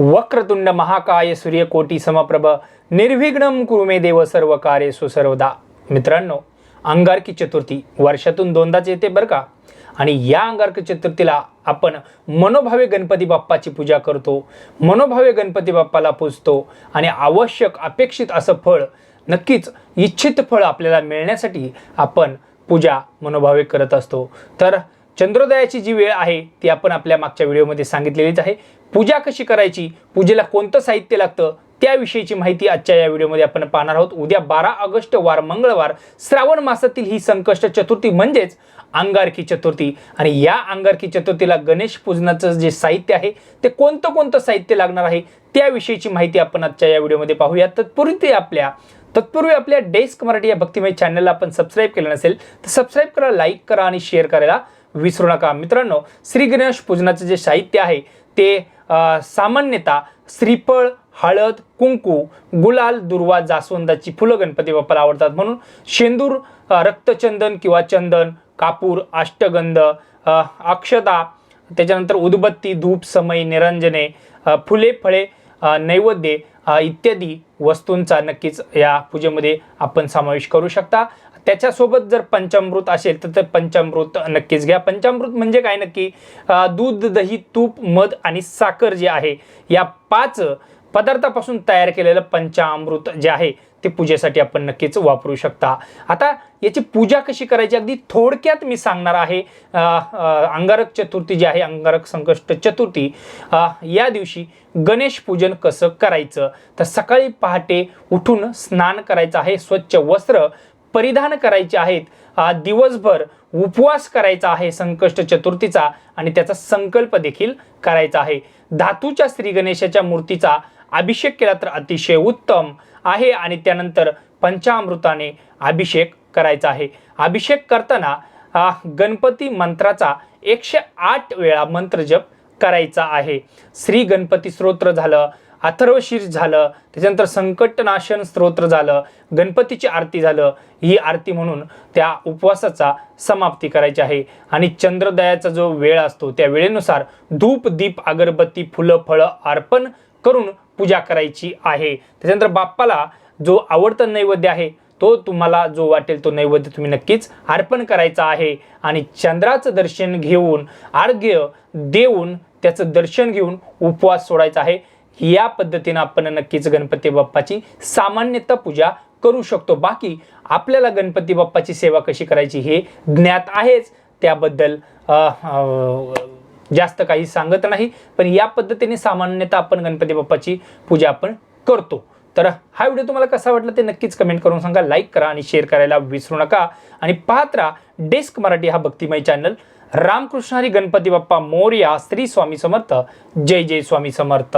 वक्रतुंड महाकाय सूर्यकोटी समप्रभ निर्विघ्नम कुरुमे देव सर्व कार्य सुसर्वदा. मित्रांनो अंगारकी चतुर्थी वर्षातून दोनदाच येते बरं का? आणि या अंगारकी चतुर्थीला आपण मनोभावे गणपती बाप्पाची पूजा करतो. मनोभावे गणपती बाप्पाला पूजतो आणि आवश्यक अपेक्षित असं फळ नक्कीच इच्छित फळ आपल्याला मिळण्यासाठी आपण पूजा मनोभावे करत असतो. तर चंद्रोदयाची जी वेळ आहे ती आपण आपल्या मागच्या व्हिडिओमध्ये सांगितलेलीच आहे. पूजा कशी करायची पूजेला कोणतं साहित्य लागतं त्याविषयीची माहिती आजच्या या व्हिडिओमध्ये आपण पाहणार आहोत. उद्या बारा ऑगस्ट वार मंगळवार. श्रावण मासातील ही संकष्ट चतुर्थी म्हणजेच अंगारकी चतुर्थी. आणि या अंगारकी चतुर्थीला गणेश पूजनाचं जे साहित्य आहे ते कोणतं कोणतं साहित्य लागणार आहे त्याविषयीची माहिती आपण आजच्या या व्हिडिओमध्ये पाहूया. तत्पूर्वी ते आपल्या तत्पूर्वी आपल्या डेस्क मराठी या भक्तिमय चॅनलला आपण सबस्क्राईब केलं नसेल तर सबस्क्राईब करा लाईक करा आणि शेअर करायला विसरू नका. मित्रांनो श्री गणेश पूजनाचं जे साहित्य आहे ते सामान्यतः श्रीफळ हळद कुंकू गुलाल दुर्वा जास्वंदाची फुलं गणपती बाप्पाला आवडतात. म्हणून शेंदूर रक्तचंदन किंवा चंदन कापूर अष्टगंध अक्षता त्याच्यानंतर उदबत्ती धूप समय निरंजने फुले फळे नैवेद्य इत्यादी वस्तूंचा नक्कीच या पूजेमध्ये आपण समावेश करू शकता. त्याच्यासोबत जर पंचामृत असेल तर ते पंचामृत नक्कीच घ्या. पंचामृत म्हणजे काय नक्की? दूध दही तूप मध आणि साखर जे आहे या पाच पदार्थापासून तयार केलेलं पंचामृत जे आहे ते पूजेसाठी आपण नक्कीच वापरू शकता. आता याची पूजा कशी करायची? अगदी थोडक्यात मी सांगणार आहे. अंगारक चतुर्थी जी आहे अंगारक संकष्ट चतुर्थी या दिवशी गणेश पूजन कसं करायचं? तर सकाळी पहाटे उठून स्नान करायचं आहे. स्वच्छ वस्त्र परिधान करायचे आहेत. दिवसभर उपवास करायचा आहे संकष्ट चतुर्थीचा आणि त्याचा संकल्प देखील करायचा आहे. धातूच्या श्री गणेशाच्या मूर्तीचा अभिषेक केला तर अतिशय उत्तम आहे आणि त्यानंतर पंचामृताने अभिषेक करायचा आहे. अभिषेक करताना गणपती मंत्राचा एकशे आठ वेळा मंत्र जप करायचा आहे. श्री गणपती स्तोत्र झालं अथर्वशीर झालं त्याच्यानंतर संकटनाशन स्तोत्र झालं गणपतीची आरती झालं ही आरती म्हणून त्या उपवासाचा समाप्ती करायची आहे. आणि चंद्रोदयाचा जो वेळ असतो त्या वेळेनुसार धूप दीप अगरबत्ती फुलं फळं अर्पण करून पूजा करायची आहे. त्याच्यानंतर बाप्पाला जो आवडता नैवेद्य आहे तो तुम्हाला जो वाटेल तो नैवेद्य तुम्ही नक्कीच अर्पण करायचा आहे. आणि चंद्राचं दर्शन घेऊन अर्घ्य देऊन त्याचं दर्शन घेऊन उपवास सोडायचा आहे. या पद्धतीनं आपण नक्कीच गणपती बाप्पाची सामान्यतः पूजा करू शकतो. बाकी आपल्याला गणपती बाप्पाची सेवा कशी करायची हे ज्ञात आहेच. त्याबद्दल जास्त काही सांगत नाही. पण या पद्धतीने सामान्यतः आपण गणपती बाप्पाची पूजा आपण करतो. तर हा व्हिडिओ तुम्हाला कसा वाटला ते नक्कीच कमेंट करून सांगा. लाईक करा आणि शेअर करायला विसरू नका. आणि पाहत राहा डेस्क मराठी हा भक्तिमय चॅनल. रामकृष्ण हरी गणपती बाप्पा मोर्या श्री स्वामी समर्थ. जय जय स्वामी समर्थ.